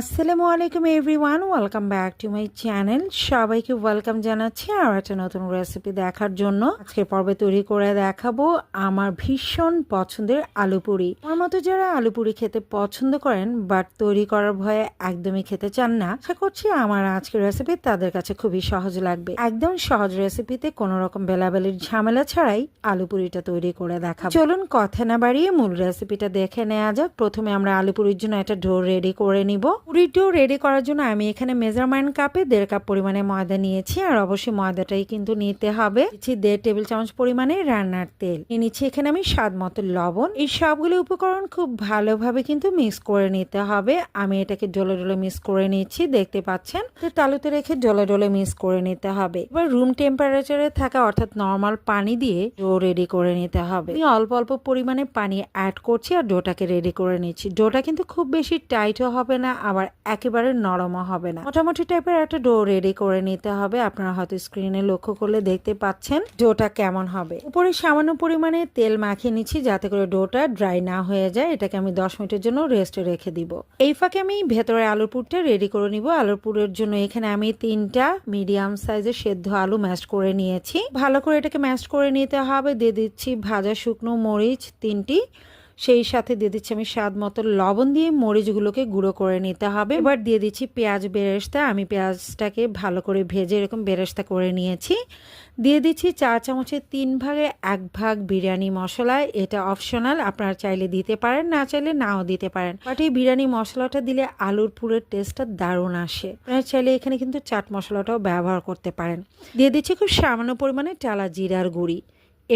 আসসালামু আলাইকুম everyone welcome back to my channel সবাইকে ওয়েলকাম জানাচ্ছি আর একটা নতুন রেসিপি দেখার জন্য। আজকের পর্বে তৈরি করে দেখাবো আমার ভীষণ পছন্দের আলু পুরি। আমার মতো যারা আলু পুরি খেতে পছন্দ করেন বাট তৈরি করার ভয়ে একদমই খেতে চান না, আশা করছি আমার আজকের রেসিপি তাদের কাছে খুবই সহজ লাগবে। একদম সহজ রেসিপিতে কোনো রকম বেলাবেলির ঝামেলা ছাড়াই আলু পুরিটা তৈরি করে দেখাবো। চলুন কথা না বাড়িয়ে মূল রেসিপিটা দেখে নেওয়া যাক। প্রথমে আমরা আলু পুরির জন্য একটা ডো রেডি করে নিব। পুরির ডো রেডি করার জন্য আমি এখানে মেজারমেন্ট কাপে দেড় কাপ পরিমাণে ময়দা নিয়েছি। আর অবশ্যই ময়দাটাই কিন্তু নিতে হবে। দিচ্ছি দেড় টেবিল চামচ পরিমাণে রান্নার তেল। নিচ্ছি এখানে আমি স্বাদ মতো লবণ। এই সবগুলো উপকরণ খুব ভালোভাবে কিন্তু মিক্স করে নিতে হবে। আমি এটাকে ডলে ডলে মিক্স করে নিচ্ছি, দেখতে পাচ্ছেন? তালুতে রেখে ডলে ডলে মিক্স করে নিতে হবে। এবার রুম টেম্পারেচারে থাকা অর্থাৎ নর্মাল পানি দিয়ে ডো রেডি করে নিতে হবে। আমি অল্প অল্প পরিমাণে পানি অ্যাড করছি আর ডোটাকে রেডি করে নিচ্ছি। ডোটা কিন্তু খুব বেশি টাইটও হবে না, আবার একেবারে নরমও হবে না। মোটামুটি টাইপের একটা ডো রেডি করে নিতে হবে। আপনারা হয়তো স্ক্রিনে লক্ষ্য করলে দেখতে পাচ্ছেন ডোটা কেমন হবে। উপরে সামান্য পরিমাণে তেল মাখিয়ে নিচ্ছি যাতে করে ডোটা ড্রাই না হয়ে যায়। এটাকে আমি দশ মিনিটের জন্য রেস্টে রেখে দিব। এই ফাঁকে আমি ভেতরে আলুর পুরটা রেডি করে নিব। আলুর পুরের জন্য এখানে আমি তিনটা মিডিয়াম সাইজের সেদ্ধ আলু ম্যাশ করে নিয়েছি। ভালো করে এটাকে ম্যাশ করে নিতে হবে। দিয়ে দিচ্ছি ভাজা শুকনো মরিচ তিনটি। সেই সাথে দিয়ে দিচ্ছি আমি স্বাদ মতো লবণ দিয়ে মরিচগুলোকে গুঁড়ো করে নিতে হবে। এবার দিয়ে দিচ্ছি পেঁয়াজ বেরেস্তা। আমি পেঁয়াজটাকে ভালো করে ভেজে এরকম বেরেস্তা করে নিয়েছি। দিয়ে দিচ্ছি চা চামচের তিন ভাগে এক ভাগ বিরিয়ানি মশলা। এটা অপশনাল, আপনারা চাইলে দিতে পারেন, না চাইলে নাও দিতে পারেন। বাট এই বিরিয়ানি মশলাটা দিলে আলুর পুরের টেস্টটা দারুণ আসে। আপনারা চাইলে এখানে কিন্তু চাট মশলাটাও ব্যবহার করতে পারেন। দিয়ে দিচ্ছি খুব সামান্য পরিমাণে টালা জিরার গুঁড়ি।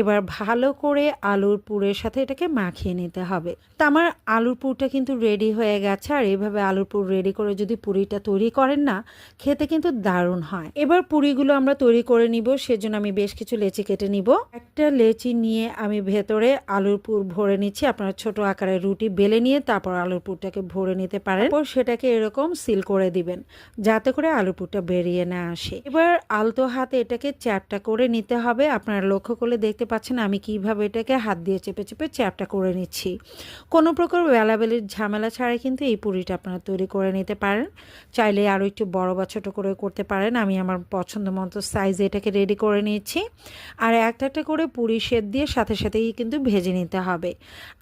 এবার ভালো করে আলুর পুরের সাথে এটাকে মাখিয়ে নিতে হবে। তা আমার আলুর পুরটা কিন্তু রেডি হয়ে গেছে, আর এইভাবে আলুর পুর রেডি করে যদি পুরিটা তৈরি করেন না, খেতে কিন্তু দারুণ হয়। এবার পুরিগুলো আমরা তৈরি করে নিব, সেজন্য আমি বেশ কিছু লেচি কেটে নিব। একটা লেচি নিয়ে আমি ভেতরে আলুর পুর ভরে নিচ্ছি, আপনারা ছোট আকারের রুটি বেলে নিয়ে তারপর আলুর পুরটাকে ভরে নিতে পারেন। তারপর সেটাকে এরকম সিল করে দিবেন, যাতে করে আলুর পুরটা বেরিয়ে না আসে। এবার আলতো হাতে এটাকে চ্যাপটা করে নিতে হবে, আপনারা লক্ষ্য করলে দেখতে দেখতে পাচ্ছেন আমি কীভাবে এটাকে হাত দিয়ে চেপে চেপে চ্যাপটা করে নিচ্ছি। কোনো প্রকার বেলাবেলির ঝামেলা ছাড়াই কিন্তু এই পুরিটা আপনারা তৈরি করে নিতে পারেন। চাইলে আরও একটু বড় বা ছোটো করে করতে পারেন। আমি আমার পছন্দ মতো সাইজে এটাকে রেডি করে নিচ্ছি আর একটা একটা করে পুরি সেদ দিয়ে সাথে সাথেই কিন্তু ভেজে নিতে হবে।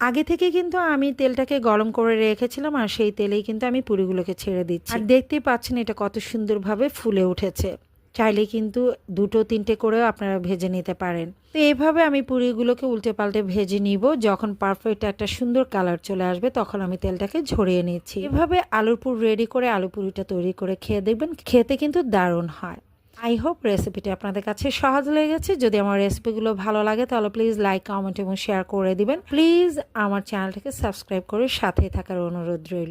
আগে থেকে কিন্তু আমি তেলটাকে গরম করে রেখেছিলাম আর সেই তেলেই কিন্তু আমি পুরিগুলোকে ছেড়ে দিচ্ছি। আর দেখতেই পাচ্ছেন এটা কত সুন্দরভাবে ফুলে উঠেছে। চাইলে কিন্তু দুটো, তিনটে করেও আপনারা ভেজে নিতে পারেন। তো এইভাবে আমি পুরিগুলোকে উল্টে পাল্টে ভেজে নিব। যখন পারফেক্ট একটা সুন্দর কালার চলে আসবে, তখন আমি তেলটাকে ঝরিয়ে নিচ্ছি। এভাবে আলুর পুর রেডি করে আলু পুরিটা তৈরি করে খেয়ে দেখবেন, খেতে কিন্তু দারুণ হয়। আই হোপ রেসিপিটি আপনাদের কাছে সহজ লেগেছে। যদি আমার রেসিপিগুলো ভালো লাগে, তাহলে প্লিজ লাইক কমেন্ট এবং শেয়ার করে দিবেন। প্লিজ আমার চ্যানেলটাকে সাবস্ক্রাইব করে সাথে থাকার অনুরোধ রইল।